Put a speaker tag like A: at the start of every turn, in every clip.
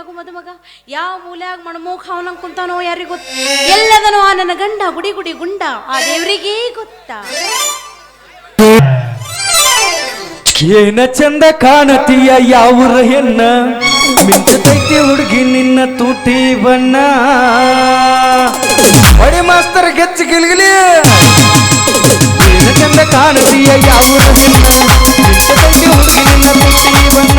A: ಆಗು ಮದುಮಗ? ಯಾವ ಮೂಲ್ಯಾಗ ಮಣಮೋಖ ಅವನಂಗ್ ಕುಂತಾನೋ ಯಾರಿಗೆ ಗೊತ್ತ? ಎಲ್ಲದನೋ ಆ ನನ್ನ ಗಂಡ, ಗುಡಿ ಗುಡಿ ಗುಂಡ, ಆ ದೇವರಿಗೆ ಗೊತ್ತ?
B: ಏನ ಚಂದ ಕಾಣತೀಯ ಯಾವೂರ ಹೆಣ್ಣ? ಮಿಂಚತೈತಿ ಹುಡುಗಿ ನಿನ್ನ ತೂಟಿ ಬಣ್ಣ. ಬಡಿ ಮಾಸ್ತರ್ ಗೆಚ್ಚ ಗಿಲ್ಗಿಲಿ ಏನ ಚಂದ ಕಾಣತೀಯ ಯಾವೂರ ಹೆಣ್ಣ? ಮಿಂಚತೈತಿ ಹುಡುಗಿ ನಿನ್ನ ತೂಟಿ ಬಣ್ಣ.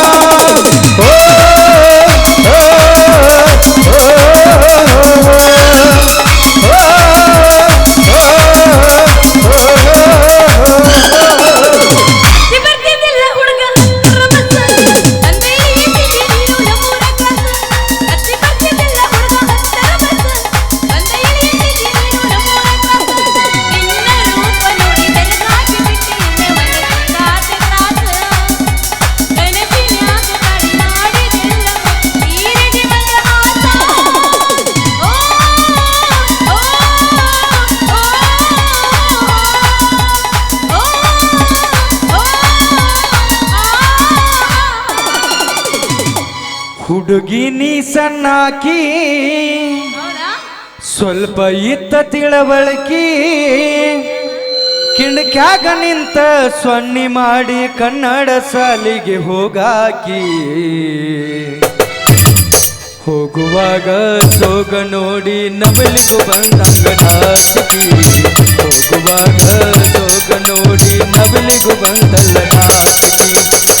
B: ಹುಡುಗಿ ನೀ ಸಣ್ಣಾಕಿ. ಸ್ವಲ್ಪ ಇತ್ತ ತಿಳವಳಕಿ. ಕಿಣಕ್ಯಾಗ ನಿಂತ ಸೊನ್ನಿ ಮಾಡಿ ಕನ್ನಡ ಸಾಲಿಗೆ ಹೋಗಾಕಿ. ಹೋಗುವಾಗ ಸೋಗ ನೋಡಿ ನವಲಿಗೂ ಬಂದಂಗ ನಾಚಿಕಿ. ಹೋಗುವಾಗ ಸೋಗ ನೋಡಿ ನವಲಿಗೂ ಬಂದಲ್ಲ ನಾಚಿಕಿ.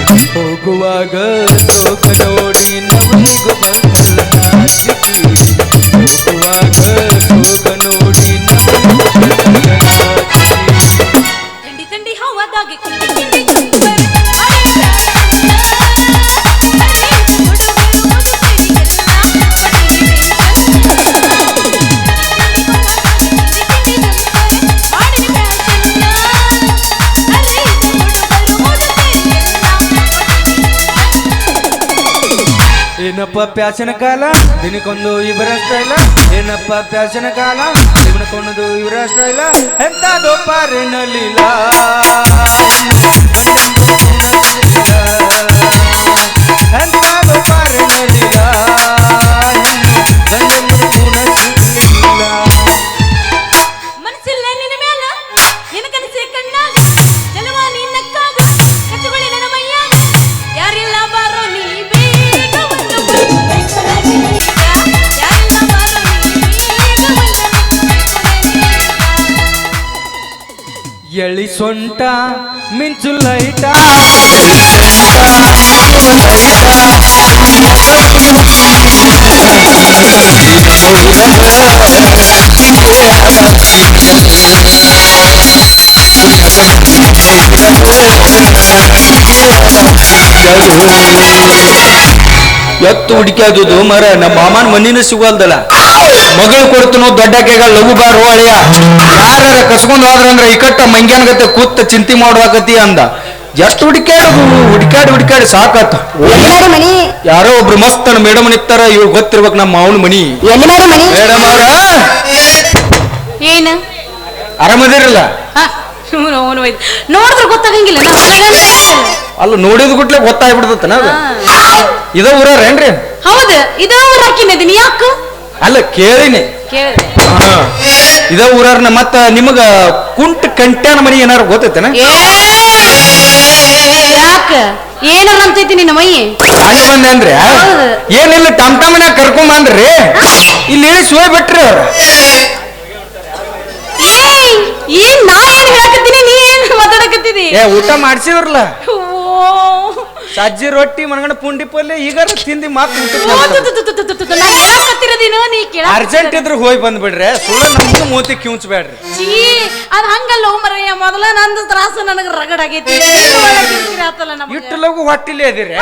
B: ಪ್ಯಾಶನ ಕಾಲ? ದಿನಕ್ಕೊಂದು ಇವರಷ್ಟ ಇಲ್ಲ ಏನಪ್ಪ ಪ್ಯಾಶನ ಕಾಲ? ದಿನಕ್ಕೊಂದು ಇವರ ಇಲ್ಲ ಎಂತ ದೊಪ್ಪ ಎಂತದೋ
C: ಎತ್ತು ಹುಡುಕ್ಯಾದುದು ಮರ ನಮ್ಮ ಮಾಮನ ಮನಿನ ಸಿಗೋಲ್ದಲ್ಲ. ಮಗಳು ದೊಡ್ಡ ದೊಡ್ಡಕ್ಕೆಗ ಲಘು ಬಾರ್ ಹೋಳಿಯ ಯಾರ ಕಸ್ಕೊಂಡ್ ಹೋದ್ರಂದ್ರ ಇಕಟ್ಟ ಮಂಗ್ಯಾನ್ಗತ್ತೆ ಕೂತ ಚಿಂತೆ ಮಾಡುವಾಗತಿ ಅಂದ. ಎಷ್ಟು ಹುಡುಕ್ಯಾಡು ಹುಡುಕ್ಯಾಡಿ ಹುಡುಕ್ಯಾಡಿ ಸಾಕಾತ. ಯಾರೋ ಒಬ್ರು ಮಸ್ತನ ಮೇಡಮ್ ನಿತ್ತಾರ ಇವ್ ಗೊತ್ತಿರ್ಬೇಕು ನಮ್ಮ ಮಾವನ ಮನಿ. ಮೇಡಮ್ ಅವ್ರ?
A: ಏನ?
C: ಆರಾಮದಿರಲ್ಲ
A: ಇವ್ನು ಅವನು ಒಯ್ದು. ನೋಡಿದ್ರೆ ಗೊತ್ತಾಗಂಗಿಲ್ಲ ನಾ
C: ಅಲ್ಲ. ನೋಡಿದ ಗುಟ್ಲೆ ಗೊತ್ತಾಗ್ಬಿಡ್ತನ ಅದು? ಇದ ಊರೇನ್ರಿ
A: ಹೌದು ಇದ ಹಾಕಿನದೀನಿ ಯಾಕ?
C: ಅಲ್ಲ ಕೇಳಿನಿ.
A: ಕೇಳಿದೆ.
C: ಹಾ. ಇದ ಊರಾರ್ನ ಮತ್ತ ನಿಮಗ ಕುಂಟ ಕಂಟ್ಯಾನ ಮನಿ ಏನಾರ ಗೊತ್ತೈತೇನ?
A: ಯಾಕ? ಏನಾರ ಅಂತೈತಿ ನಿನ್ನ ಮೈ?
C: ಹಂಗ ಬಂದೇನ್ರಿ
A: ಹೌದು.
C: ಏನಿಲ್ಲ ಟಮ್ ಟಮ್ನ ಕರ್ಕೊಂಡ್ ಬಂದ್ರಿ. ಇಲ್ಲಿ ಇಳಿಸಿ ಹೋಗಿ ಬಿಟ್ರಿ ಅವ್ರ.
A: ಏನ್ ನಾ ಏನ್ ಹೇಳಕತ್ತೀನಿ ನೀ ಏನ್ ಮಾತಾಡಕತ್ತಿದಿ
C: ಏ ಊಟ ಮಾಡ್ಸಿದ್ರಲ್ಲ?
A: ಓ.
B: ಸಜ್ಜಿ ರೊಟ್ಟಿ ಮನಗಂಡ ಪುಂಡಿ ಪಲ್ಲೆ ಈಗ ತಿಂದಿ ಮಾತು
A: ತು, ನಾ ಕೇಳ
B: ಅರ್ಜೆಂಟ್ ಇದ್ರೆ ಹೋಗಿ ಬಂದ್ಬಿಡ್ರಿ. ಸುಳ್ಳು ನಮ್ದು ಮೂತಿ ಕಿಂಚ್ಬೇಡ್ರಿ.
A: ಚೀ ಅದ್ ಹಂಗಲ್ಲ ಮರಯ್ಯ. ಮೊದಲ ನಂದು ತ್ರಾಸು ನನಗೆ ರಗಡ್ ಆಗೈತಿ. ಆತಲ್ಲ ನಮಗೆ?
B: ಇಟ್ಟು ಲಗು ಹೊಟ್ಟಿಲೇ ಅದಿರಿ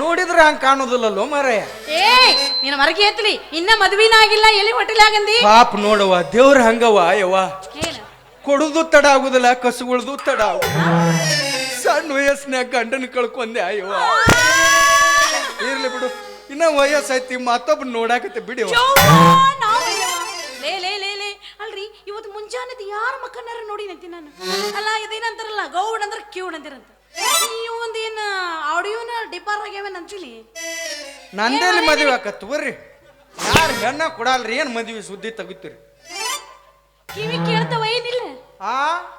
B: ನೋಡಿದ್ರೆ ಹಂಗ ಕಾಣೋದಿಲ್ಲಲ್ಲೋ ಮಾರಾಯ
A: ಏ ನಿನ್ನ ಮರಗೆ ಎತ್ತಲಿ ಇನ್ನ ಮದ್ವಿನ ಆಗಿಲ್ಲ ಎಲ್ಲಿ ಹೊಟ್ಟಿಲಾಗಂದಿ
B: ಪಾಪ ನೋಡವ್ವ ದೇವ್ರ ಹಂಗವ ಯವ್ವ.
A: ಏನು
B: ಕೊಡುದು ತಡ ಆಗುದಿಲ್ಲ ಕಸುಗುಳ್ದು ತಡ ಆಗುದಿಲ್ಲ. ಸಣ್ಣ ವಯಸ್ಸಿನಾಗ ಗಂಡನ ಕಳ್ಕೊಂಡೆ ಅಯ್ಯೋ. ಇರ್ಲಿ ಬಿಡು. ಇನ್ನ ವಯಸ್ಸೈತಿ ಮತ್ತೊಬ್ಬ ನೋಡಾಕತ್ತೆ ಬಿಡಿ. ಅವ್ವ.
A: ಲೇ ಲೇ ಲೇ ಲೇ. ಅಲ್ರಿ ಇವತ್ತು ಮುಂಜಾನೆದು ಯಾರ ಮಕ್ಕನಾರ ನೋಡಿ ನಂತಿ ನಾನು? ಅಲ್ಲ ಇದೇನಂತಾರಲ್ಲ ಗೌಡ್ ಅಂದ್ರೆ ಕ್ಯೂಡ್ ಅಂತಿರಂತ. ನೀವು ಒಂದೇನ ಆಡಿಯೋನ ಡಿಪಾರ್ ಆಗ್ಯಾವೇನ್ ಅಂತೀನಿ
B: ನಂದೇಲಿ ಮದುವೆ ಆಕತ್ತು ಬರ್ರಿ ಯಾರು ಹೆಣ್ಣ ಕೊಡಲ್ರಿ ಏನ್ ಮದ್ವಿ ಸುದ್ದಿ ತೆಗಿತೀರಿ?
A: ಕಿವಿ ಕೇಳ್ತಾವ ಏನಿಲ್ಲ.
B: ಆ?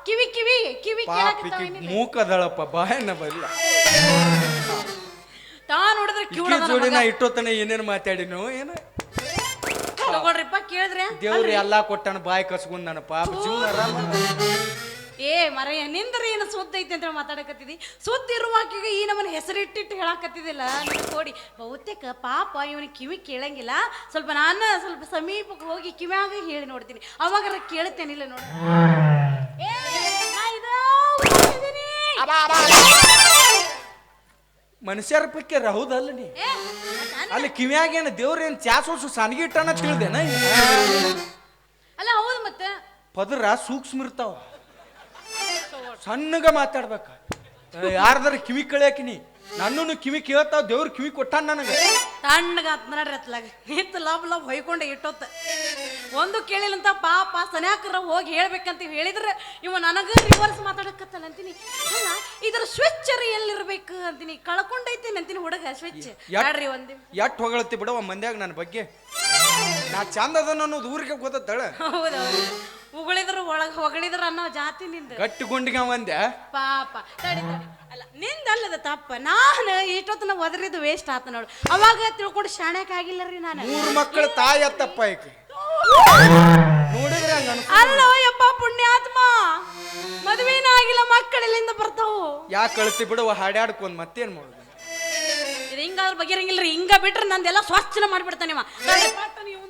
A: ಕಿವಿ ಕಿವಿ ಕಿವಿ
B: ಪಾಪ
A: ಕೇಳಕತ್ತಾವ
B: ಈಕಿ
A: ಏನಿಲ್ಲ
B: ಮೂಕದಳಪ್ಪ ಬಾಯನ್ನ ಬರಲ್ಲ
A: ತಾ ನೋಡಿದ್ರೆ
B: ಕಿವಿ ಜೋಡಿ ನಾ ಇಟ್ಟೋತನ ಏನೇನು ಮಾತಾಡಿನೋ ಏನು.
A: ತಗೊಳ್ರಿಪ್ಪ ಕೇಳಿದ್ರೆ.
B: ದೇವ್ರು ಎಲ್ಲಾ ಕೊಟ್ಟಣ ಬಾಯಿ ಕಸ್ಕೊಂಡ್ ನನ್ನ ಪಾಪ ಜೀವನ
A: ಏ ಮರಯ್ಯ ನಿಂದ್ರ ಏನು ಸುದ್ದ ಐತೆ ಅಂತ ಮಾತಾಡಕತ್ತಿದಿ? ಸುದ್ದಿ ಇರುವಾಕಿಗೆ ಈ ನಮ್ಮನ್ನ ಹೆಸರಿಟ್ಟಿಟ್ಟು ಹೇಳಕತ್ತಿದಿಲ್ಲ. ನೋಡಿ ಕೋಡಿ ಬಹುತೇಕ ಪಾಪ ಇವನ ಕಿವಿ ಕೇಳಂಗಿಲ್ಲ. ಸ್ವಲ್ಪ ನಾನು ಸ್ವಲ್ಪ ಸಮೀಪಕ್ಕೆ ಹೋಗಿ ಕಿವ್ಯಾಗ ಹೇಳಿ ನೋಡ್ತೀನಿ. ಅವಾಗ ಕೇಳುತ್ತೇನಿಲ್ಲ ನೋಡಿ. ಏ, ನಾ ಇದಾ.
B: ಮನುಷ್ಯರ ಪಕ್ಕೆ ರಹುದಲ್ಲ ನೀ.
A: ಏ, ನಾನ್-
B: ಅಲ್ಲಿ ಕಿವ್ಯಾಗೇನು ದೇವ್ರೇನು ಚಾಸೋಸು ಸಾನಿಗೆ ಇಟ್ಟಾನ ತಿಳಿದೇನ?
A: ಅಲ್ಲ ಹೌದು ಮತ್ತೆ.
B: ಪದರ ಸೂಕ್ಷ್ಮ ಇರ್ತಾವ. ಸಣ್ಣಗ ಮಾತಾಡ್ಬೇಕ. ಯಾರ್ದಾರ ಕಿವಿ ಕಳಿಯಾಕಿನಿ ನನ್ನನ್ನು ಕಿವಿ ಕೇಳ್ತಾವ ದೇವ್ರ ಕಿವಿ ಕೊಟ್ಟಾನ ನನಗೆ.
A: ತಣ್ಣಗ ಅಂತ ನಡ್ರಿ ಅತ್ಲಾಗ. ಇತ್ತು ಲಬ್ ಲಬ್ ಹೊಯ್ಕೊಂಡೆ ಇಟ್ಟೊತ್ತ. ಒಂದು ಕೇಳಿಲ್ಲಂತ ಪಾಪ ಸನ್ಯಾಕರ ಹೋಗಿ ಹೇಳ್ಬೇಕಂತ ಹೇಳಿದ್ರೆ ಇವ ನನಗೆ ರಿವರ್ಸ್ ಮಾತಾಡಕತ್ತಲ್ಲ ಅಂತೀನಿ. ಅಲ್ಲ ಇದರ ಸ್ವಿಚ್ ಎಲ್ಲಿರ್ಬೇಕು ಅಂತೀನಿ. ಕಳ್ಕೊಂಡೈತೇನೆ ಅಂತೀನಿ ಹುಡುಗ ಸ್ವಿಚ್ ಯಾಡ್ರಿ ಒಂದ್
B: ಎಟ್ ಹೊಗಳತ್ತಿ ಬಿಡವ ಮಂದ್ಯಾಗ ನನ್ನ ಬಗ್ಗೆ. ನಾ ಚಂದ ಅದನ್ನ ಅನ್ನೋದು ಊರಿಗೆ ಗೊತ್ತಳ
A: ಹೌದೌದು. ಉಗಳಿದ್ರ ಒಳಗ ಹೊಗಳಿದ್ರು ಅನ್ನೋ ಜಾತಿ ನಿಂದ.
B: ಕಟ್ಟು ಗುಂಡಿಗೆ ಒಂದೆ
A: ಪಾಪ. ತಡಿ ತಡಿ. ಅಲ್ಲ ನಿಂದಲ್ಲದ ತಪ್ಪ. ನಾನು ಇಷ್ಟೊತ್ತನ ಒದರಿದ್ದು ವೇಸ್ಟ್ ಆತ ನೋಡು. ಅವಾಗ ತಿಳ್ಕೊಂಡು ಶಾಣ್ಯಾಕ ಆಗಿಲ್ಲ ರೀ ನಾನು.
B: ಮೂರು ಮಕ್ಕಳ ತಾಯಿ ಅತ್ತಪ್ಪ ಈಕಿ. ನೋಡಿದ್ರೆ ಹಂಗ
A: ಅಲ್ಲೋ ಯಪ್ಪ ಪುಣ್ಯಾತ್ಮ. ಮದುವೆನ ಆಗಿಲ್ಲ ಮಕ್ಕಳೆಲ್ಲಿಂದ ಬರ್ತಾವು.
B: ಯಾಕೆ ಕಳ್ತಿ ಬಿಡುವ ಹಾಡ್ಯಾಡ್ಕೊಂಡ್ ಮತ್ತೇನ್ ಮಾಡುದು?
A: ಇದು ಬಗೆರಂಗಿಲ್ಲ ರೀ ಹಿಂಗ ಬಿಟ್ರೆ ನಂದೆಲ್ಲ ಸ್ವಚ್ಛನ ಮಾಡ್ಬಿಡ್ತಾನೆ ಇವ. ಪಟ್ಟ ನೀವು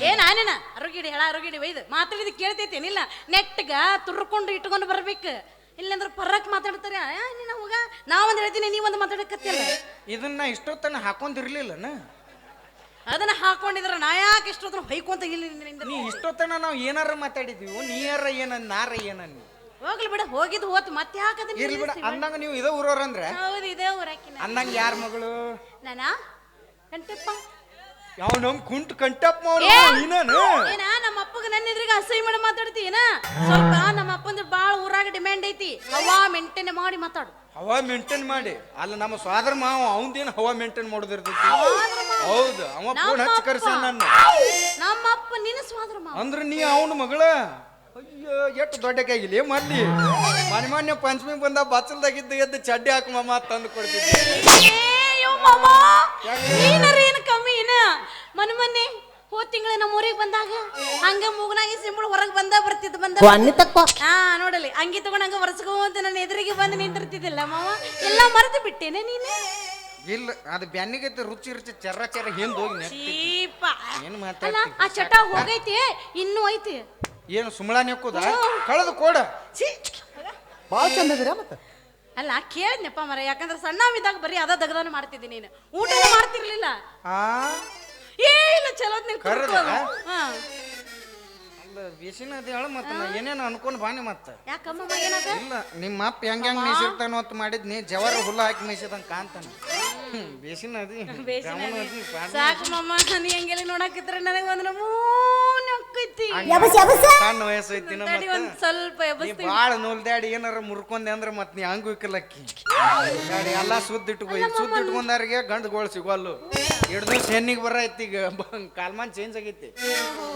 A: ಏ ನಾನೇನ? ಅರುಗಿಡಿ ಹೇಳ ಅರುಗಿಡಿ ಒಯ್ದು. ಮಾತಾಡಿದ ಕೇಳ್ತೈತೇನಿಲ್ಲ ನೆಟ್ಟಗ ತುರ್ಕೊಂಡು ಇಟ್ಕೊಂಡು ಬರ್ಬೇಕು. ಇಲ್ಲಂದ್ರ ಪರಕ್ ಮಾತಾಡ್ತಾರೆ. ಆ, ನೀನು ಹೋಗ. ನಾವೊಂದು ಹೇಳ್ತೀನಿ ನೀವೊಂದು ಮಾತಾಡಕತ್ತಿಲ್ಲ
B: ಇದನ್ನ ಇಷ್ಟೊತ್ತನ ಹಾಕೊಂಡಿರ್ಲಿಲ್ಲನ?
A: ಅದನ್ನ ಹಾಕೊಂಡಿದ್ರ ನಾ ಯಾಕೆ ಇಷ್ಟೊತ್ತನ ಹೊಯ್ಕೊಂತ ಇಲ್ಲ ನಿನ್ನಿಂದ
B: ನೀ ಇಷ್ಟೊತ್ತನ ನಾವು ಏನಾರ ಮಾತಾಡಿದ್ವಿ ನೀಯಾರ ಏನ ನಾರ ಏನ
A: ಹೋಗ್ಲಿ ಬಿಡ ಹೋಗಿದ್ ಹೋತ್ ಮತ್ತೆ ಹಾಕದ್
B: ಇರ್ಲಿ ಬಿಡ ಅಂದಂಗ ನೀವು ಇದೇ ಊರವ್ರಂದ್ರೆ?
A: ಹೌದು ಇದೇ ಊರಾಕಿನ
B: ಅಂದಂಗ ಯಾರ ಮಗಳು?
A: ನಾನಾ? ಕಂಟಪ್ಪ
B: ಯಾವ ನಮ್ ಕುಂಟ್ ಕಂಟಪ್ಪ
A: ಏ! ಏನ ನಮ್ಮ ಅಪ್ಪಗ ನನ್ನ ಎದುರಿಗೆ ಅಸಹ್ಯ ಮಾಡಿ ಮಾತಾಡ್ತಿ ಏನ? ಸ್ವಲ್ಪ ನಮ್ಮ ಅಪ್ಪಂದ್ರ ಬಾಳ ಊರಾಗ ಡಿಮ್ಯಾಂಡ್ ಐತಿ. ಹವಾ ಮೇಂಟೈನ್ ಮಾಡಿ ಮಾತಾಡು.
B: ಹವಾ ಮೇಂಟೈನ್ ಮಾಡಿ. ಅಲ್ಲ ನಮ್ಮ ಸ್ವಾದರ ಮಾವ ಅವಂದೇನು ಹವಾ ಮೇಂಟೈನ್ ಮಾಡೋದಿರ್ತೈತಿ? ಹೌದು ಅವ ಫೋನ್ ಹಚ್ಚಿ ಕರೆಸ ನನ್ನ.
A: ನಮ್ಮ ಅಪ್ಪ ನಿನ್ನ ಸ್ವಾದ್ರ ಮಾವ.
B: ಅಂದ್ರೆ ನೀ ಅವನ ಮಗಳ? ಅಯ್ಯೋ ಎಷ್ಟು ದೊಡ್ಡಕ್ಕಾಗಿಲ್ಲ ಮಲ್ಲಿ. ಮನೆ ಮೊನ್ನೆ ಪಂಚಮಿ ಬಂದ ಬಚ್ಚಲ್ದಾಗಿದ್ದ ಎದ್ದು ಚಡ್ಡಿ ಹಾಕಮ್ಮ ತಂದು ಕೊಡ್ತಿದ್ದೆ.
A: ಮಾಮ ನೀನರ ಏನು ಕಮ್ಮಿ ಏನ ಮನೆ ಮೊನ್ನೆ ಹೋದ್ ತಿಂಗಳ ನಮ್ಮ ಊರಿಗೆ ಬಂದಾಗ ಹಂಗ ಮೂಗನಾಗಿ ಸಿಂಬಳ ಹೊರಗೆ ಬಂದ ಬರ್ತಿದ್ದು ಬಂದ ಹಾ ನೋಡಲಿ ಅಂಗಿ ತಗೊಂಡ್ ಹಂಗ ಅಂತ ನನ್ನ ಎದುರಿಗೆ ಬಂದು ನಿಂತಿರ್ತಿದ್ದಿಲ್ಲ ಮಾವ ಎಲ್ಲ ಮರೆತು ಬಿಟ್ಟೇನೆ ನೀನು?
B: ಇಲ್ಲ ಅದು ಬೆನ್ನಿಗೈತೆ ರುಚಿ ರುಚಿ ಚರ್ರ ಚರ್ರ ಹಿಂದ್ ಹೋಗಿ.
A: ಚೀಪ.
B: ಏನ್
A: ಅಲ್ಲ
B: ಮಾತಾಡ್ತಿ
A: ಆ ಚಟ ಹೋಗೈತಿ ಇನ್ನೂ ಐತಿ.
B: ಏನು ಸುಮ್ಮಳ ನೆಕ್ಕುದ? ಕಳೆದು ಕೊಡ.
A: ಛೀ.
D: ಭಾಳ ಚಂದ ಮತ್ತೆ?
A: ಅಲ್ಲ ಕೇಳಿದ್ನಪ್ಪ ಮರ ಯಾಕಂದ್ರೆ ಸಣ್ಣವಿದ್ದಾಗ ಬರೀ ಅದ ದಗದಾನ ಮಾಡ್ತಿದ್ದೆ ನೀನು. ಊಟ ಮಾಡ್ತಿರ್ಲಿಲ್ಲ.
B: ಆ?
A: ಏ ಇಲ್ಲ ಚಲೋ ನೀನು
B: ಕರ್ದ?
A: ಹಾ.
B: ಅಲ್ಲ ಬಿಸಿನ ಅದು ಹೇಳ ಮತ್ತ ನಾ ಏನೇನು ಅನ್ಕೊಂಡ್ ಬಾನಿ ಮತ್ತ.
A: ಯಾಕಮ್ಮ ಏನದ?
B: ಇಲ್ಲ ನಿಮ್ಮ ಅಪ್ಪ ಹೆಂಗ್ ಹೆಂಗ್ ಮೇಸಿರ್ತಾನೋ ಅಂತ ಮಾಡಿದ್ನಿ ಜವರ ಹುಲ್ಲ ಹಾಕಿ ಮೇಸಿದಂಗ ಕಾಣ್ತಾನ. ಬೇಸಿನ ಅದಿ
A: ಬೇಸಿನ
B: ಗಮನ
A: ಅದಿ.
B: ಅದಿ,
A: ಸಾಕು ಮಮ್ಮ ನೀ ಹಂಗೆಲ್ಲ ನೋಡಾಕಿದ್ರೆ ನನಗೆ ಒಂದ್ರ ನಕ್ಕೈತಿ
B: ಸಣ್ಣ ವಯಸ್ಸು ಐತಿ ನಮ್ಮ
A: ತಡಿ ಒಂದ್ ಸ್ವಲ್ಪ
B: ನೀ
A: ಎಬಸ್ತೀನಿ
B: ಬಾಳ ನೂಲ್ದಾಡಿ ಏನಾರ ಮುರ್ಕೊಂಡೆ ಅಂದ್ರ ಮತ್ ನೀ ಹಂಗು ಇಕ್ಕಲಕ್ಕಿ ಗಾಡಿ ಎಲ್ಲಾ ಸುದ್ದ ಇಟ್ಕೊ ಈ ಸುದ್ದ ಇಟ್ಕೊಂಡಾರಿಗೆ ಗಂಡ್ಗಳು ಸಿಗೋಲ್ಲು. ಹಿಡ್ದು ದಿವಸ ಹೆಣ್ಣಿಗೆ ಬರ ಐತಿ ಈಗ. ಬ- ಕಾಲ್ಮಾನ್ ಚೇಂಜ್ ಆಗೈತಿ.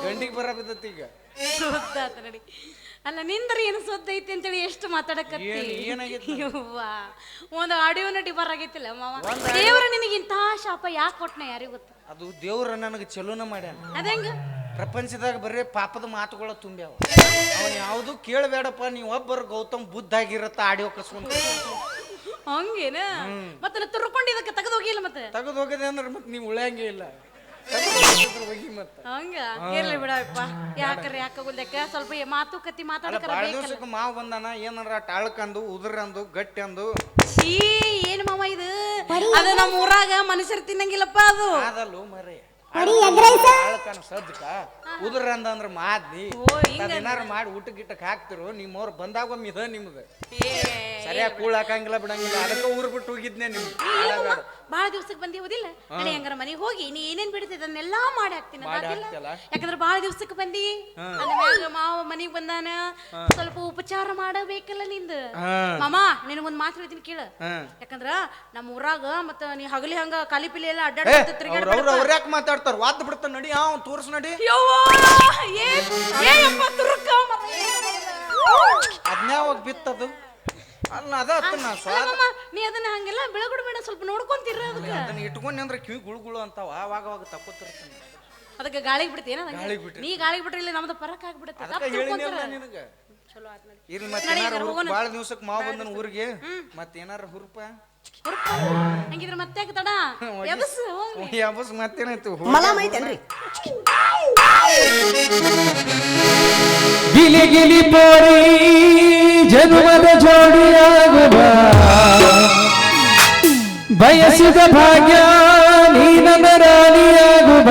B: ಗಂಡಿಗೆ ಬರ ಬಿದ್ದತಿ ಈಗ.
A: ಸುದ್ದ ಆತ ನಡಿ. ಅಲ್ಲ ನಿಂದ್ರ ಏನು ಸುದ್ದ ಐತಿ ಅಂತೇಳಿ ಎಷ್ಟು ಮಾತಾಡಕತ್ತಿ?
B: ಏನ್- ಏನಾಗೈತಿ?
A: ಯವ್ವಾ ಒಂದು ಆಡಿಯೋನ ಡಿಬಾರ್ ಆಗೈತಿಲ್ಲ ಮಾವ. ದೇವ್ರ ನಿನಗೆ ಇಂತಹ ಶಾಪ ಯಾಕೆ ಕೊಟ್ನ ಯಾರಿಗೂ ಗೊತ್ತು?
B: ಅದು ದೇವ್ರ ನನಗೆ ಚಲೋನ ಮಾಡ್ಯಾನ.
A: ಅದಂಗ
B: ಪ್ರಪಂಚದಾಗ ಬರೀ ಪಾಪದ ಮಾತುಗಳು ತುಂಬ್ಯಾವ. ಅವನು ಯಾವುದು ಕೇಳಬೇಡಪ್ಪ ನೀವು ಒಬ್ಬರು ಗೌತಮ್ ಬುದ್ಧ ಆಗಿರತ್ತ ಆಡಿಯೋ ಕಸ್ಕೊಂಡ್
A: ಹಂಗೇನ? ಮತ್ತೆ ತುರ್ಕೊಂಡು ಇದಕ್ಕೆ ತೆಗೆದು ಹೋಗಿಲ್ಲ ಮತ್ತೆ?
B: ತೆಗೆದು ಹೋಗಿದೆ ಅಂದ್ರೆ ಮತ್ತೆ ನೀವು ಉಳಿಯಂಗೆ ಇಲ್ಲ. ತೆಗ್ದ್ ಹೋಗಿ? ಮತ್ತೆ
A: ಹಂಗ ಇರ್ಲಿ ಬಿಡಪ್ಪ. ಯಾಕರೆ ಯಾಕಾಗುಲ್ದಕ್ಕ ಸ್ವಲ್ಪ ಈ ಮಾತುಕತೆ
B: ಅಲ್ಲ
A: ಮಾತಾಡಕರ
B: ಭಾಳ
A: ಮಾವ
B: ದಿವ್ಸಕ್ಕೆ ಮಾವು ಬಂದಾನ ಏನಾರ ಟಾಳ್ಕಂದು ಉದುರಂದು ಗಟ್ಟಿ ಅಂದು
A: ಏನ್ ಮಾವ ಇದು? ಅದು ನಮ್ಮ ಊರಾಗ ಮನುಷ್ಯರು ತಿನ್ನಂಗಿಲ್ಲಪ್ಪ ಅದು.
B: ಅದಲ್ಲೂ ಮರೆ
E: ಹೊಡಿ ಎಗ್ರೈಸ
B: ಟಾಳ್ಕನ ಸಜ್ಜಕ ಉದುರಂದ ಅಂದ್ರೆ ಮಾದ್ನಿ
A: ಓ, ಹಿಂಗಂದ್ರ.
B: ಅದೇನಾರ ಮಾಡಿ ಊಟ ಗಿಟ್ಟಕ್ಕೆ ಹಾಕ್ತಿರು ನಿಮ್ಮವ್ರು ಬಂದಾಗ ಒಮ್ಮೆ ಇದ ನಿಮ್ದು. ಸರಿಯಾಗಿ ಕೂಳ್ ಹಾಕಂಗಿಲ್ಲ ಬಿಡಂಗಿಲ್ಲ ಅದಕ್ಕೆ ಊರ್ ಬಿಟ್ಟು ಹೋಗಿದ್ನೆ ನಿಮ್
A: ಬಾಳ ದಿವ್ಸಕ್ಕೆ ಬಂದಿವುದಿಲ್ಲ ಅಣ್ಣ ಹೆಂಗಾರ ಮನೆಗೆ ಹೋಗಿ ನೀ ಏನೇನ್ ಬಿಡ್ತಿದ್ದ ಅದನ್ನೆಲ್ಲಾ ಮಾಡಿ ಹಾಕ್ತೀನಿ
B: ಮಾಡಿ
A: ಅದಿಲ್ಲ?
B: ಹಾಕ್ತಿಯಲ್ಲ?
A: ಯಾಕಂದ್ರೆ ಬಾಳ ದಿವಸಕ್ಕೆ ಬಂದಿ. ಅಂದ್ಮ್ಯಾಗ ಮಾವ ಮನೆಗೆ ಬಂದಾನ. ಸ್ವಲ್ಪ ಉಪಚಾರ ಮಾಡಬೇಕಲ್ಲ ನಿಂದ.
B: ಹಾ.
A: ಮಾಮ ನಿನಗೊಂದ್ ಮಾತು ಹೇಳ್ತೀನಿ ಕೇಳ.
B: ಹಾ.
A: ಯಾಕಂದ್ರ ನಮ್ಮ ಊರಾಗ ಮತ್ತ ನೀ ಹಗಲಿ ಹಂಗ ಕಾಲಿ ಪಿಲಿ ಎಲ್ಲ
B: ಏ
A: ಅಡ್ಡಾಡ
B: ಅವ್ರ ಅವ್ರ ಅವ್ರ ಯಾಕೆ ಮಾತಾಡ್ತಾರ? ವಾದ್ ಬಿಡ್ತಾನ ನಡಿ ಅವ್ ತೋರ್ಸ್ ನಡಿ. ಅದ್ನ್ಯಾವಾಗ ಬಿತ್ತದು? ಅಲ್ಲ ಅದ ಅತ್ತ ನಾ ಸ್ವಾದ
A: ನೀ ಅದನ್ನ ಹಂಗೆಲ್ಲ ಬೆಳಗುಡು ಬೇಡ ಸ್ವಲ್ಪ ನೋಡ್ಕೊಂತಿರ ಅದಕ್ಕ
B: ಅದನ್ನ ಇಟ್ಕೊಂಡ್ ಅಂದ್ರೆ ಕಿವಿ ಗುಳು ಗುಳು ಅಂತಾವ ಅವಾಗ ಅವಾಗ ತಕ್ಕೋತಿರ್ತೀನಿ
A: ಅದಕ್ಕೆ ಗಾಳಿಗೆ ಬಿಡ್ತೇನ
B: ಗಾಳಿಗ್ ಬಿಟ್ರೆ.
A: ನೀ ಗಾಳಿಗೆ ಬಿಟ್ರೆ ಇಲ್ಲಿ ನಮ್ದು ಪರಕ್ ಆಗ್ಬಿಡುತ್ತೆ
B: ಅದಕ್ಕೆ
A: ತಪ್ಪು
B: ಹೇಳಿನಿಲ್ಲ
A: ತಿಳ್ಕೊಂತಾರ.
B: ನಿನಗ.
A: ಚಲೋ ಆತ್ ನೋಡಿ.
B: ಇಲ್ಲಿ ಮತ್ತೆ
A: ನಡಿ,
B: ಏನಾರ
A: ಹೋಗೋಣ.
B: ಭಾಳ ದಿವ್ಸಕ್ಕೆ ಮಾವು ಬಂದನ ಊರಿಗೆ. ಮತ್ತೆ ಏನಾರ ಹುರುಪ?
A: ಹುರ್ಕ. ಹಂಗಿದ್ರೆ ಮತ್ತೆ ಯಾಕೆ ತಡ? ಎಬಸ್ ಹೋಗ್ಲಿ
B: ಯಾಬಸ್ ಮತ್ತೇನಾಯ್ತು?
D: ಮಲಾಮ್ ಐತೇನ್ರಿ
C: ಗಿಲಿ ಗಿಲಿ ಪೋರಿ. ಜನುಮದ ಜೋಡಿಯಾಗುವ ಬಯಸಿದ ಭಾಗ್ಯ ನೀ ನನ್ನ ರಾಣಿಯಾಗುವ.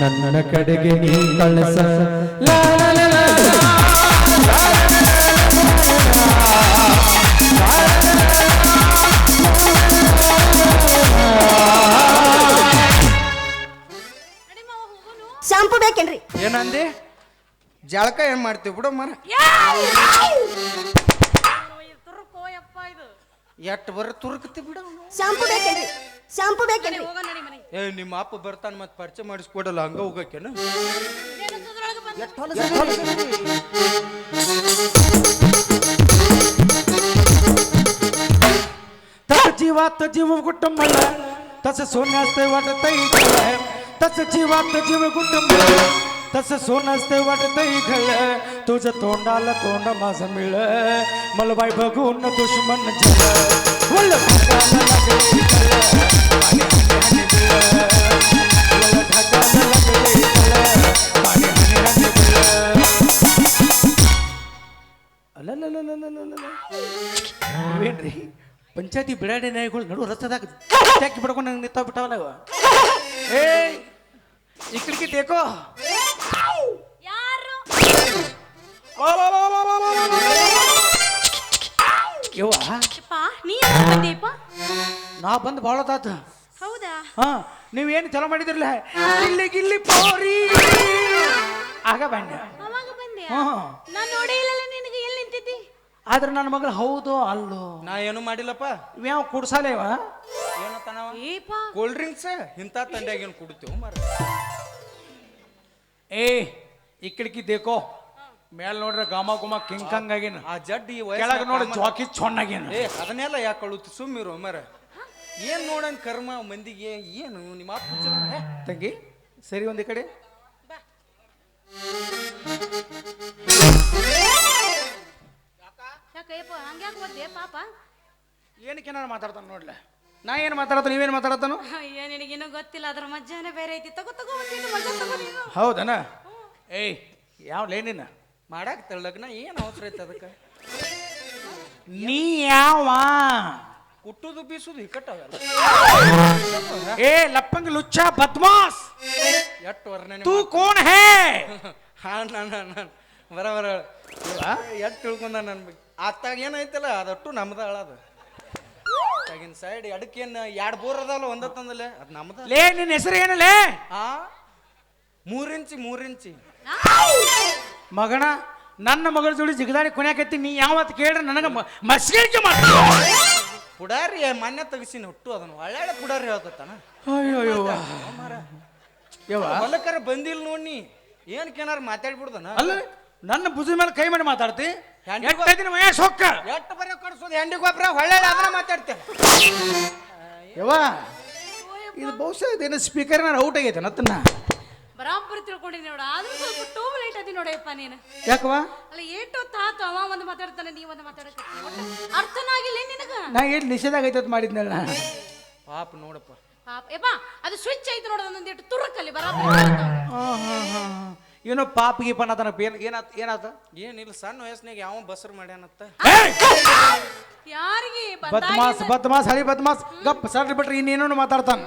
C: ನನ್ನ ಕಡೆಗೆ ನೀ ಕಳಸ. ಲಾ
B: ಏನಂದಿ ಜಳಕ ಏನ್ ಮಾಡ್ತೀವಿ ಬಿಡು ಮರ
A: ತುರ್ಕೋ ಯಪ್ಪ ಇದು
B: ಎಟ್ ಬರ ತುರುಕತಿ ಬಿಡು
E: ಶಾಂಪು ಬೇಕೇನ್ರಿ ಶಾಂಪು
A: ನಡಿ
E: ಬೇಕೇನ್ರಿ
A: ಹೋಗ ನಡಿ ಮನೆಗೆ
B: ಏ ನಿಮ್ಮ ಅಪ್ಪ ಬರ್ತಾನ ಮತ್ತೆ ಪರಿಚಯ ಮಾಡಿಸ್ಕೊಡಲ್ಲ ಹಂಗ ಹೋಗಕ್ಕೇನು
A: ಏನಂತದ್ರೊಳಗೆ ಬಂದ
D: ಎಷ್ಟು ಹೊಲಸ
F: ತಕ್ಕ ಜೀವ ತ ಜೀವ ಕುಟುಂಬ तसं सोनं असतंय वाटतंय खळ तसं जीवात जीव कुटुंब तसं सोनं असतंय वाटतंय खळ तुझं तोंडाला तोंड माझं मिळ मला बाई बघून दुश्मन झालं वल्ल ढगाला लागले कळ. पाणी हानी हानी मिळ. वल्ल ढगाला लागले कळ. पाणी हानी हानी मिळ. ಅಲ್ಲಲ್ಲಲ್ಲಲ್ಲಲ್ಲಲ್ಲ. ನೀವೇನ್ರಿ ಪಂಚಾಯತಿ ಬಿಡಾಡಿ ನಾಯಿಗಳು ನಡು ರಸ್ತೆದಾಗ ಟ್ಯಾಕಿ ಬಿಡ್ಕೊಂಡು ನಂಗೆ ನಿಂತ ಬಿಟ್ಟಾವಲ್ಲ ಇವ ಏ ಈ ಕಡೆಗೆ ಟೇಕೋ ಯವ್ವ
A: ಯಪ್ಪ ನೀ ಯಾವಾಗ ಬಂದೆಯಪ್ಪ
F: ನಾ ಬಂದು ಭಾಳ ತಾತ
A: ಹೌದಾ?
F: ಹಾ ನೀವೇನು ಚಲೋ ಮಾಡಿದ್ರಲ್ಲ? ಇಲ್ಲಿ ಗಿಲ್ಲಿ ಪೋರಿ. ಆಗ ಬಂದೆ
A: ಅವಾಗ ಬಂದೆ
F: ಹಾ
A: ನಾನು ನೋಡೇ ಇಲ್ಲಲ್ಲ ನಿನಗೆ ಎಲ್ಲಿ ನಿಂತಿದ್ದಿ?
F: ಆದ್ರೆ ನನ್ನ ಮಗಳು ಹೌದು ಅಲ್ಲೋ?
B: ನಾ ಏನು ಮಾಡಿಲ್ಲಪ್ಪ.
F: ಇವ್ಯಾವ ಕುಡ್ಸಾಲೇವ ಇವ?
B: ಏನತ್ತನವ
A: ಏಪ.
B: ಕೋಲ್ಡ್ ಡ್ರಿಂಕ್ಸ್ ಇಂಥ ತಂಡ್ಯಾಗ ಏನು ಕುಡಿತೇವು ಮರ
F: ಏ ಈ ಕಡೆಗೆ ದೇಕೋ. ಮೇಲ್ ನೋಡ್ರೆ ಗಾಮ ಗುಮ ಕಿಂಕಂಗ್ ಆಗಿನ.
B: ಆ ಜಡ್ ಈ
F: ಕೆಳಗೆ ನೋಡಿ
B: ವಯಸ್ಸಿನಾಗ
F: ಜ್ವಾಕಿ ಚೊಣ್ಣಾಗಿನ
B: ಏ ಅದನ್ನೆಲ್ಲ ಯಾಕೆ ಕಳುತ್ತಿ ಸುಮ್ಮಿರು ಮರ ಏನ್ ನೋಡನ್ ಕರ್ಮ ಮಂದಿಗೆ? ಏನು? ನಿಮ್ಮ ಅಪ್ಪ? ಹೇ,
F: ತಂಗಿ ಸರಿ ಒಂದ್ ಈ ಕಡೆ.
A: ಯಾಕಯ್ಯಪ್ಪ ಹಂಗ್ಯಾಕೆ ಬಂದೆ ಪಾಪ
F: ಏನಕ್ಕೆ ನಾನು ಮಾತಾಡ್ತಾನೆ ನೋಡ್ಲೆ? ನಾ ಏನು ಮಾತಾಡತ್ತ ನೀವೇನು ಮಾತಾಡತ್ತಾನು
A: ಅಯ್ಯ ನಿನಗೇನೋ ಗೊತ್ತಿಲ್ಲ ಅದ್ರ ಮಜ್ಜಾನೆ ಬೇರೆ ಐತಿ. ತಗೋ ತಗೋ ತಗೋ ನೀನು.
F: ಹೌದನ? ಏಯ್ ಯಾವ ಲೇನಿನ
B: ಮಾಡಾಕ್ ತಳ್ಳಗ್ನ ಏನು ಅವಸರ ಐತೆ ಅದಕ್ಕೆ?
F: ನೀ ಯಾವ?
B: ಕುಟ್ಟುದು ಬೀಸುದು ಇಕಟ್ಟ
F: ಏ ಲಪ್ಪಂಗ ಲುಚ್ಚ ಬದ್ಮಾಸ್.
B: ಎಟ್ಟು ವರ್ಣನೆ
F: ತೂ ಕೋನ್ ಹೇ.
B: ಹಾ ನಾನು ನಾನು ಬರ ಬರ. ಎಟ್ ತಿಳ್ಕೊಂಡ ನನ್ನ ಬಗ್ಗೆ ಆತಾಗ ಏನೈತಲ್ಲ ಅದಟ್ಟು ನಮ್ದ ಅಳದು ಆಗಿನ ಸೈಡ್ ಎಡಕ್ಕೇನು ಎರಡು ಬೋರ್ ಅದಲ್ಲ ಒಂದತ್ತಂದಲೇ ತಂದಲೆ. ಅದು ನಮ್ದ
F: ಲೇ ನಿನ್ನ ಹೆಸರು ಏನಲೇ?
B: ಆ ಮೂರಿಂಚಿ ಮೂರಿಂಚಿ
F: ಮಗಣ ನನ್ನ ಮಗಳ ಜೋಡಿ ಜಿಗದಾಡಿ ಕೊನ್ಯಾಕತ್ತಿ ನೀ ಯಾವತ್ತು ಕೇಳ್ರೆ ನನಗೆ ಮಸ್ಗಿಳಿಕೆ ಮಾಡ
B: ಪುಡಾರಿ ಮಾನ್ಯ ತೆಗಿಸಿನ ಹುಟ್ಟು ಅದನ್ನ. ಒಳ್ಳೆ ಪುಡಾರಿ ಹೇಳ್ತಾನ
F: ಅಯ್ಯೋ ಯವ್ವ.
B: ಹೊಲಕ್ಕರ ಬಂದಿಲ್ಲ ನೋಡಿ ಏನಕ್ಕೇನಾರು ಮಾತಾಡ್ಬಿಡ್ದನ?
F: ಅಲ್ಲ ನನ್ನ ಭುಜ ಮೇಲೆ ಕೈ ಮಾಡಿ ಮಾತಾಡ್ತಿ.
B: ಹ್ಯಾಂಡಿ
F: ಎಟ್ಟ ದಿನ ಮಯ ಸೊಕ್ಕ.
B: ಎಟ್ಟು ಬರೀ ಕಡ್ಸೋದು? ಹೆಂಡಿ ಗೊಬ್ಬರ ಒಳ್ಳೆ ಅದನ್ನ ಮಾತಾಡ್ತೆ
F: ಯವ್ವ ಇದು ಬಹುಶಃ ಇದೇನು ಸ್ಪೀಕರ್ ಔಟ್ ಆಗೈತೆ ನತ್ತನ್ನ.
A: ಬರಾಬರಿ ತಿಳ್ಕೊಂಡಿನಿ ನೋಡ. ಆದ್ರೂ ಸ್ವಲ್ಪ ಟೂಬ್ ಲೈಟ್ ಅದಿ ನೋಡಪ್ಪ ನೀನು.
F: ಯಾಕವ
A: ಅಲ್ಲ ಏಟು ತಾತ ಅವ ಒಂದು ಮಾತಾಡ್ತಾನೆ ನೀ ಒಂದು ಮಾತಾಡಕ ಅರ್ಥನಾಗಿಲ್ಲ ಏನ್ ನಿನಗ?
F: ನಾ ಏನು ನಿಷೇಧ ಆಗೈತೆ ಅಂತ ಮಾಡಿದ್ನಲ್ಲ
B: ಪಾಪ ನೋಡಪ್ಪ.
A: ಪಾಪ. ಯಪ್ಪ ಅದು ಸ್ವಿಚ್ ಐತೆ ನೋಡ ಒಂದೊಂದಿಟ್ಟು ತುರುಕಲ್ಲಿ ಬರಾಬರಿ
F: ಏನೋ ಪಾಪ ಗೀಪ ಅನ್ನತನ ಏನ್ ಏನಾತ ಏನಾತ?
B: ಏನಿಲ್ಲ ಸಣ್ಣ ವಯಸ್ಸಿನಾಗ ಯಾವ ಬಸರು ಮಾಡ್ಯಾನತ್ತ.
A: ಯಾರಿಗೆ?
F: ಬದ್ಮಾಸ್ ಬದ್ಮಾಸ್ ಹಳಿ ಬದ್ಮಾಸ್. ಗಪ್ ಸರ್ ಬಿಟ್ರೆ ಇನ್ನೇನೋ ಮಾತಾಡ್ತಾನ.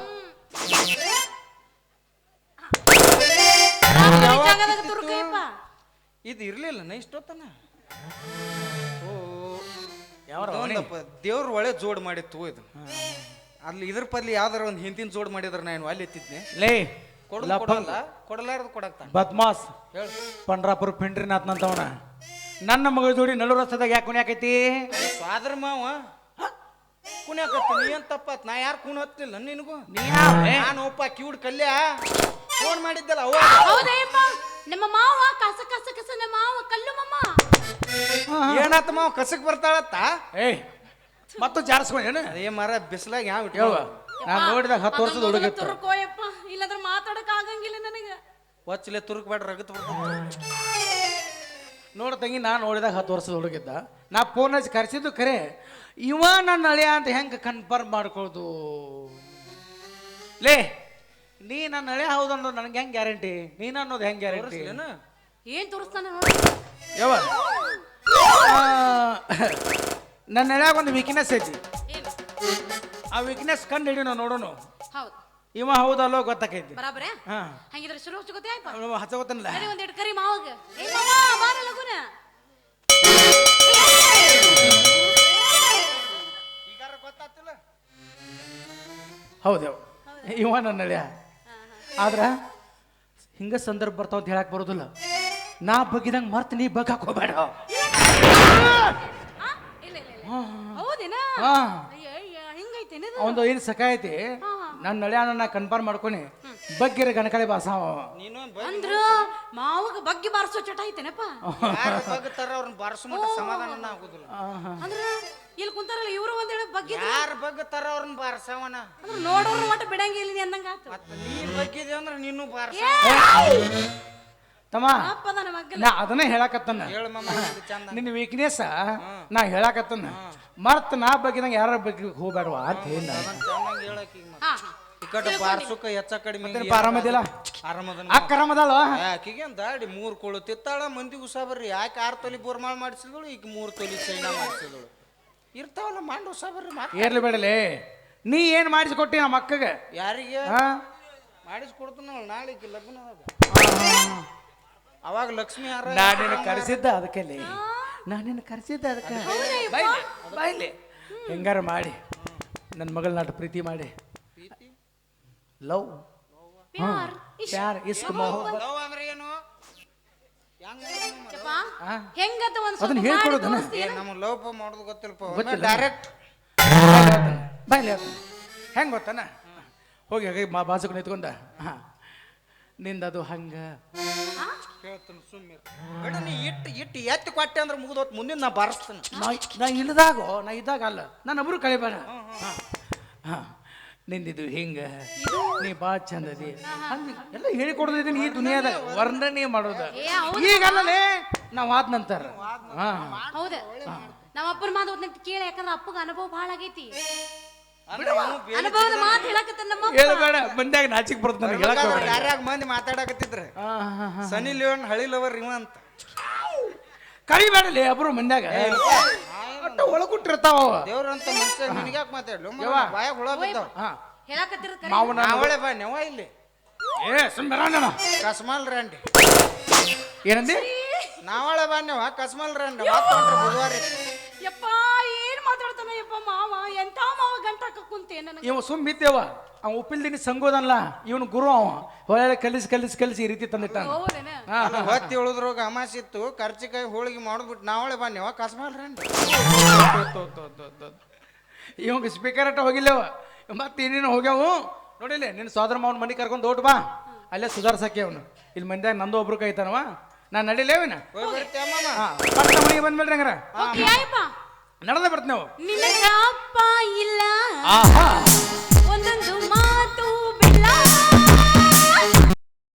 A: ಜಾಗದಾಗ
B: ಇದು ಇರ್ಲಿಲ್ಲ ನ ಇಷ್ಟೊತ್ತನ. ಓ
F: ಯಾವ್ರ
B: ದೇವ್ರ ಒಳ್ಳೆ ಜೋಡ್ ಮಾಡಿತ್ತು ಇದು. ಅಲ್ಲಿ ಇದ್ರ ಪದ್ಲಿ ಯಾವ್ದಾರ ಒಂದು ಹಿಂದಿನ ಜೋಡ್ ಮಾಡಿದ್ರ ನಾನು ಅಲ್ಲಿ ಎತ್ತಿದ್ನೆ?
F: ಲೇ
B: ಕೊಡಲ್ಲ ಕೊಡಲ್ಲ ಕೊಡಲಾರ್ದು ಕೊಡಕ್ತಾನ.
F: ಬದ್ಮಾಸ್.
B: ಹೇಳು.
F: ಪಂಡ್ರಾಪುರ ಪಿಂಡ್ರಿನಾಥ್ನಂತವನ ನನ್ನ ಮಗಳ ಜೋಡಿ ನಡು ರಸ್ತದಾಗ ಯಾಕೆ ಕುಣಿಯಾಕೈತಿ?
B: ಸ್ವಾದ್ರ ಮಾವ. ಕುಣ್ಯಾಕತ್ತ ನೀ ಏನ್ ತಪ್ಪತ್? ನಾ ಯಾರು ಕುಣ ಹತ್ತಿಲ್ಲ ನಿನಗೂ?
F: ನೀ ಯಾವ್ಲೆ?
B: ನಾನು ಒಪ್ಪ ಕಿವುಡ್ ಕಲ್ಯ? ಫೋನ್ ಮಾಡಿದ್ದಲ್ಲ ಅವ
A: ಹೌದಯ್ಯಪ್ಪ ನಮ್ಮ ಮಾವ ಕಸ ಕಸ ಕಸ ನಮ್ಮ ಮಾವ ಕಲ್ಲು ಮಮ್ಮ
B: ಏನಾತ ಮಾವ ಕಸಕ್ ಬರ್ತಾಳತ್ತ?
F: ಏಯ್ ಮತ್ತು ಜಾರಿಸ್ಕೊಂಡೇನು
B: ಅದೇ ಮರ ಬಿಸಿಲಾಗ ಯಾವ
F: ಯವ್ವ ನಾನು ನೋಡಿದಾಗ ಹತ್ತು ವರ್ಷದ ಹುಡುಗಿತ್ತು
A: ತುರುಕೋಯಪ್ಪ ಇಲ್ಲಂದ್ರೆ ಮಾತಾಡಕ ಆಗಂಗಿಲ್ಲ ನನಗೆ.
B: ಒಚ್ಚಲೆ ತುರುಕ್ ಬೇಡ ರಗತ್
F: ನೋಡ ತಂಗಿ ನಾನು ನೋಡಿದಾಗ ಹತ್ತು ವರ್ಷದ ಹುಡುಗಿದ್ದ. ನಾ ಫೋನ್ ಹಚ್ಚಿ ಕರೆಸಿದ್ದು ಕರೆ ಇವ ನನ್ನ ಅಳಿಯ ಅಂತ ಹೆಂಗೆ ಕನ್ಫರ್ಮ್ ಮಾಡ್ಕೊಳ್ದು? ಲೇ ನೀ ನನ್ನ ಹಳೆ ಹೌದು ಅನ್ನೋದು ನನಗೆ ಹೆಂಗೆ ಗ್ಯಾರಂಟಿ? ನೀನು ಅನ್ನೋದು ಹೆಂಗೆ ಗ್ಯಾರಂಟಿ?
A: ಏನ್ ತೋರಿಸ್ತಾನ ನೋಡಿ.
F: ಯಾವ ನನ್ನ ಹಳ್ಯಾಗ ಒಂದು ವೀಕ್ನೆಸ್ ಐತಿ.
A: ಏನು?
F: ಆ ವೀಕ್ನೆಸ್ ಕಂಡು ಹಿಡಿಯೋಣ ನೋಡೋಣ
A: ಹೌದು.
F: ಇವ ಹೌದಲ್ಲೋ ಗೊತ್ತಾಕೈತಿ.
A: ಬರಾಬರೇ?
F: ಹಾ.
A: ಹಂಗಿದ್ರೆ ಶುರು ಕರಿ ಒಂದಿಟ್ಟು ಕರಿ ಮಾವಾಗ. ಏ ಮಾವ ಬಾರ ಲಗುನ
B: ಈಗಾರ ಗೊತ್ತಾತಿಲ್ಲ
F: ಹೌದು. ಇವ ನನ್ನ ಹಳ್ಯ. ಆದ್ರ ಹಿಂಗ ಸಂದರ್ಭ ಬರ್ತಾವ ಅಂತ ಹೇಳಕ್ ಬರೋದಿಲ್ಲ. ನಾ ಬಗ್ಗಿದಂಗ್ ಮರ್ತ ನೀ ಬಗ್ಗಾಕ್ ಹೋಗ್ಬೇಡ.
A: ಆ? ಇಲ್ಲ ಇಲ್ಲ ಇಲ್ಲ. ಹೌದೇನಾ?
F: ಹಾ. ಅವಂದು ಏನು ಸಕ ಐತಿ
A: ಹಾ, ಹಾ.
F: ನನ್ನ ನಳ್ಯಾನ ನಾ ಕನ್ಫರ್ಮ್ ಮಾಡ್ಕೊನಿ ಬಗ್ಗಿರ ಗಣಕಳೆ ಬಾಸಾವ
B: ನೀನು
A: ಅಂದ್ರ ಮಾವಗ ಬಗ್ಗಿ ಬಾರಿಸೋ ಚಟ ಐತೆನಪ್ಪ?
B: ಯಾರು ಬಗ್ತಾರ ಅವ್ರನ್ನ ಬಾರಿಸೋ ಮಟ್ಟ ಸಮಾಧಾನ ಆಗುದಿಲ್ಲ.
A: ಅಂದ್ರೆ ಇಲ್ಲಿ ಕುಂತಾರಲ್ಲ ಇವರು ಒಂದೇಳ ಬಗ್ಗಿ
B: ಯಾರು ಬಗ್ತಾರ ಅವ್ರನ್ನ ಬಾರಿಸವನ.
A: ಅಂದ್ರೆ ನೋಡೋರ್ ಮಟ್ಟ ಬಿಡಂಗಿಲ್ಲ ನೀ ಅಂದಂಗ ಆತು.
B: ನೀ ಬಗ್ಗಿದೆ ಅಂದ್ರೆ ನೀನು ಬಾರ್ಸ.
F: ತಮ್ಮ ನಾ ಅದನ್ನೇ ಹೇಳಕತ್ತನ್ನ.
B: ಹೇಳ ಮಮ್ಮ ಇದು ಚಂದ.
F: ನಿನ್ನ ವೀಕ್ನೆಸ್ ನಾ ಹೇಳಕತ್ತನ ಮರ್ತ್ ನಾ ಬಗ್ಗಿದಂಗ ಯಾರ ಬಗ್ಗೆ ಹೋಗ್ಬೇಡವಾ ಅಂತ ಹೇಳಿ
A: ಹಾ
B: ಈ ಕಡೆ ಬಾರ್ಸುಕ ಹೆಚ್ಚ ಕಡಿಮೆ
F: ಮತ್ತೇನಪ್ಪ ಆರಾಮದಿಲ್ಲ
B: ಆರಾಮದನ
F: ಅಕ್ಕ ಆರಾಮದಲ್ಲ
B: ಆಕಿಗೆ ದಾಡಿ ಮೂರ್ ಕೊಳು ತಿತ್ತಾಳ ಮಂದಿ ಉಸಾ ಬರ್ರಿ. ಯಾಕೆ ಆರು ತೊಲಿ ಬೋರ್ಮಾಳ್ ಮಾಡಿಸಿದಳು ಈಗ ಮೂರ್ ತೊಲಿ ಚೈನಾ ಮಾಡಿಸಿದಳು. ಇರ್ತಾವಲ್ಲ ಮಾಡಿ ಉಸಾ ಬರ್ರಿ ಮಾತ್
F: ಏರ್ಲಿ ಬೇಡಲೇ. ನೀ ಏನ್ ಮಾಡಿಸ್ಕೊಟ್ಟಿ ನಮ್ಮ ಅಕ್ಕಗೆ?
B: ಯಾರಿಗೆ?
F: ಹಾ?
B: ಮಾಡಿಸ್ಕೊಡ್ತಾನಲ್ಲ ನಾಳೆ ಲಗ್ನ ಲಗ್ನದಾಗ ಅವಾಗ ಲಕ್ಷ್ಮಿ ಯಾರ?
F: ನಾ ನಿನ್ನ ಕರೆಸಿದ್ದ ಅದಕ್ಕೆ ನಾ ನಿನ್ನ ಕರೆಸಿದ್ದ ಅದಕ್ಕೆ. ಬಾಯ್ಲಿ ಬಾಯ್ಲಿ ಹೆಂಗಾರ ಮಾಡಿ ನನ್ನ ಮಗಳ ನಾಟ ಪ್ರೀತಿ ಮಾಡಿ. ಲವ್.
A: ಪ್ಯಾರ್
F: ಪ್ಯಾರ್ ಇಸ್ಕ್
B: ಲವ್ ಅಂದ್ರೆ ಏನು? ಹೆಂಗ್
A: ಯಪ್ಪ ಹೆಂಗತ ಒಂದ್ ಸ್ವಲ್ಪ
F: ಅದನ್ನ
A: ಮಾಡಿ
F: ಹೇಳ್ಕೊಡೋದನ?
A: ತೋರ್ಸ್ತೀಯ?
B: ನಮ್ಗೆ ಲವ್ ಮಾಡೋದು ಗೊತ್ತಿಲ್ಲಪ್ಪ.
F: ಗೊತ್ತಿಲ್ಲ.
B: ಡೈರೆಕ್ಟ್
F: ಬಾಯ್ಲಿ ಹೆಂಗೆ ಗೊತ್ತಾನ? ಹೋಗಿ ಹಾಗೆ ಮಾ ಬಾಜುಕು ನಿಂತ್ಕೊಂಡ ಹಾ. ನಿಂದದು ಹಂಗ.
B: ಹೇಳ್ತಾನೆ ಸುಮ್ಮನೆ ಬೇಡ ನೀ ಇಟ್ಟು ಇಟ್ಟು ಎತ್ತಿ ಕೊಟ್ಟೆ ಅಂದ್ರೆ ಮುಗಿದೋತ್ ಮುಂದಿನ ನಾ ಬಾರಿಸ್ತಾನೆ.
F: ನಾ ನಾ ಇಲ್ಲದಾಗೋ ನಾ ಇದ್ದಾಗ ಅಲ್ಲ ನಾನು ಒಬ್ರು ಕಳಿಬೇಡ. ಹಾ ನಿಂದಿದ್ದು ಹಿಂಗ ನೀ ಬಾ ಚಂದದಿ. ಹಂಗ ಎಲ್ಲ ಹೇಳಿಕೊಡ್ದಿದ್ದೀನಿ ಈ ದುನಿಯಾದಾಗ ವರ್ಣನೆ ಮಾಡೋದ.
A: ಈಗಲ್ಲ ಹೌದು.
F: ನಾವು ಆದ ನಂತರ. ಹಾ.
A: ಹೌದ. ನಮ್ಮ ಅಪ್ಪನ ಮಾತು ಕೇಳ ಯಾಕಂದ್ರೆ ಅಪ್ಪಗ ಅನುಭವ ಭಾಳ ಆಗೈತಿ. ಅನುಭವದ ಮಾತು ಹೇಳಕತ್ತ
F: ಹೇಳಬೇಡ ಮಂದ್ಯಾಗ ನಾಚಿಕ್ ಬರುತ್ತೆ ನನಗೆ ಹೇಳಕ್ ಹೋಗ್ಬೇಡ.
B: ಯಾರ್ಯಾಗ ಮಂದಿ ಮಾತಾಡಕತ್ತಿದ್ರ. ಸನಿ ಲಿಯೋನ್ ಹಳಿ ಲವರ್ ಇವ ಅಂತ.
F: ಕರಿಬೇಡಲಿ ಒಬ್ರು ಮಂದ್ಯಾಗ. ಒಟ್ಟ ಒಳಗುಟ್ಟಿರ್ತಾವ.
B: ದೇವ್ರಂತ ಮನುಷ್ಯ ನಿನಗ್ಯಾಕೆ ಮಾತಾಡ್ಲು?
F: ಯವ್ವ.
B: ಬಾಯಾಗ ಹುಳ ಬಿದ್ದಾವ.
A: ಹೇಳಕತ್ತಿರ ಕರೆ.
F: ಮಾವನ
B: ನಾವಳೆ ಬಾ ನೆವ ಇಲ್ಲಿ.
F: ಏ ಸುಮ್ಮನೆ
B: ಕಸ್ಮಲ್ ರಂಡಿ
F: ಏನಂದಿ?
B: ನಾವಳೆ ಬಾ ನೆವ ಕಸ್ಮಾಲ್ ರಂಡಿ ಬುಧವಾರ
A: ಯಪ್ಪ ಏನ್ ಮಾತಾಡ್ತಾನ ಯಪ್ಪ ಮಾವ? ಎಂತ ಮಾವ? ಗಂಟಾಕ ಕುಂತೆ ನನಗ?
F: ಇವ ಸುಮ್ ಬಿದ್ದೇವ ಅವ ಉಪ್ಪಿಲ್ದಿನಿ ಸಂಗೋದಲ್ಲ ಇವನು ಗುರು ಅವ. ಹೊಳೆ ಕಲಿಸಿ ಕಲಿಸಿ ಕಲಿಸಿ ಈ ರೀತಿ ತಂದಿಟ್ಟ
A: ಹೌದೇನ?
B: ಹೊತ್ತಿ ಉಳಿದ್ರೋಗ ಅಮಾಸಿತ್ತು ಕರ್ಚಿಕಾಯಿ ಹೋಳಿಗೆ ಮಾಡಿದ್ಬಿಟ್ಟು ನಾವಳೆ ಬಾ ನೆವ ಕಸ್ಮಾಲ್ ರಂಡಿ
F: ಇವಾಗ ಸ್ಪೀಕರ್ ಅಟ್ಟ ಹೋಗಿಲ್ಲವ? ಮತ್ತೆ ಇನ್ನೇನು ಹೋಗ್ಯಾವು? ನೋಡಿಲ್ಲ ನಿನ್ನ ಸೋದರ ಮಾವನ ಮನೆ ಕರ್ಕೊಂಡು ಓಟ್ ಬಾ. ಅಲ್ಲೇ ಸುಧಾರ್ಸಕ್ಕೆ ಅವನು. ಇಲ್ಲಿ ಮಂದ್ಯಾಗ ನಂದು ಒಬ್ರು ಕೈತಾನವ. ನಾನು ನಡಿಲೇವಿನ?
B: ಹೋಗಿ ಬರ್ತೀಯ ಮಾಮ?
F: ಹಾ ಪಟ್ಟ ಮನೆಗೆ ಬಂದ್ಬಿಡ್ರಿ ಹಂಗಾರ? ನಡೆದ ಬರ್ತ ನಾವು.
A: ಇಲ್ಲ.
F: ಆಹಾ. ಒಂದೊಂದು